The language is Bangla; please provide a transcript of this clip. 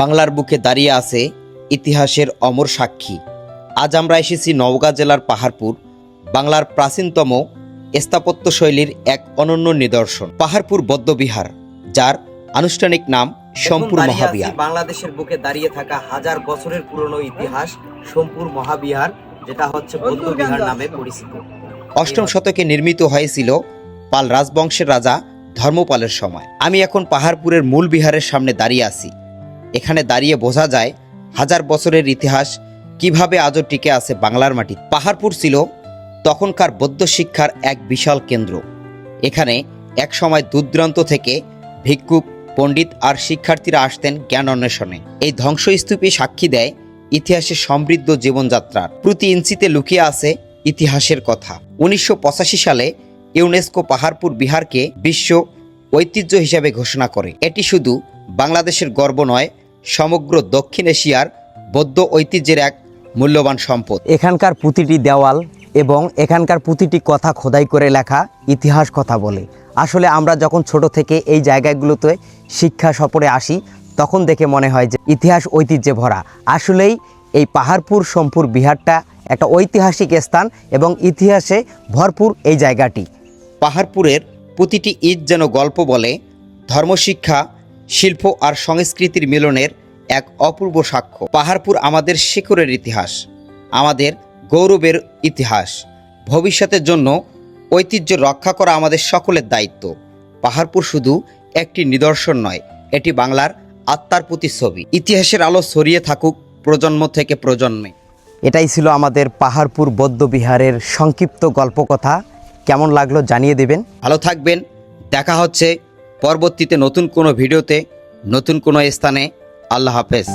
বাংলার বুকে দাঁড়িয়ে আছে ইতিহাসের অমর সাক্ষী। আজ আমরা এসেছি নওগাঁ জেলার পাহাড়পুর বাংলার প্রাচীনতম স্থাপত্য শৈলীর এক অনন্য নিদর্শন পাহাড়পুর বৌদ্ধবিহার যার আনুষ্ঠানিক নাম সম্পুর এখন দাঁড়িয়ে মহাবিহার। বাংলাদেশের বুকে দাঁড়িয়ে থাকা হাজার বছরের পুরনো ইতিহাস সোমপুর মহাবিহার যেটা হচ্ছে বৌদ্ধ বিহার নামে পরিচিত। অষ্টম শতকে নির্মিত হয়েছিল পাল রাজবংশের রাজা ধর্মপালের সময়। আমি এখন পাহাড়পুরের মূল বিহারের সামনে দাঁড়িয়ে আছি। এখানে দাঁড়িয়ে বোঝা যায় হাজার বছরের ইতিহাস কীভাবে আজও টিকে আছে বাংলার মাটি। পাহাড়পুর ছিল তখনকার বৌদ্ধ শিক্ষার এক বিশাল কেন্দ্র। এখানে এক সময় দূরদূরান্ত থেকে ভিক্ষুক, পণ্ডিত আর শিক্ষার্থীরা আসতেন জ্ঞান অন্বেষণে। এই ধ্বংসস্তূপে সাক্ষী দেয় ইতিহাসের সমৃদ্ধ জীবনযাত্রার। প্রতি ইঞ্চিতে লুকিয়ে আছে ইতিহাসের কথা। উনিশশো পঁচাশি সালে ইউনেস্কো পাহাড়পুর বিহারকে বিশ্ব ঐতিহ্য হিসাবে ঘোষণা করে। এটি শুধু বাংলাদেশের গর্ব নয় সমগ্র দক্ষিণ এশিয়ার বৌদ্ধ ঐতিহ্যের এক মূল্যবান সম্পদ। এখানকার প্রতিটি দেওয়াল এবং এখানকার প্রতিটি কথা খোদাই করে লেখা ইতিহাস কথা বলে। আসলে আমরা যখন ছোট থেকে এই জায়গাগুলোতে শিক্ষা সফরে আসি তখন দেখে মনে হয় যে ইতিহাস ঐতিহ্যে ভরা। আসলেই এই পাহাড়পুর সোমপুর বিহারটা একটা ঐতিহাসিক স্থান এবং ইতিহাসে ভরপুর এই জায়গাটি। পাহাড়পুরের প্রতিটি ঈদ যেন গল্প বলে ধর্মশিক্ষা শিল্প আর সংস্কৃতির মিলনের এক অপূর্ব সাক্ষ্য। পাহাড়পুর আমাদের শিকড়ের ইতিহাস আমাদের গৌরবের ইতিহাস। ভবিষ্যতের জন্য ঐতিহ্য রক্ষা করা আমাদের সকলের দায়িত্ব। পাহাড়পুর শুধু একটি নিদর্শন নয় এটি বাংলার আত্মার প্রতিচ্ছবি। ইতিহাসের আলো ছড়িয়ে থাকুক প্রজন্ম থেকে প্রজন্মে। এটাই ছিল আমাদের পাহাড়পুর বৌদ্ধ বিহারের সংক্ষিপ্ত গল্পকথা। কেমন লাগল জানিয়ে দেবেন। ভালো থাকবেন দেখা হচ্ছে পরবর্তীতে নতুন কোনো ভিডিওতে নতুন কোনো স্থানে আল্লাহ হাফেজ।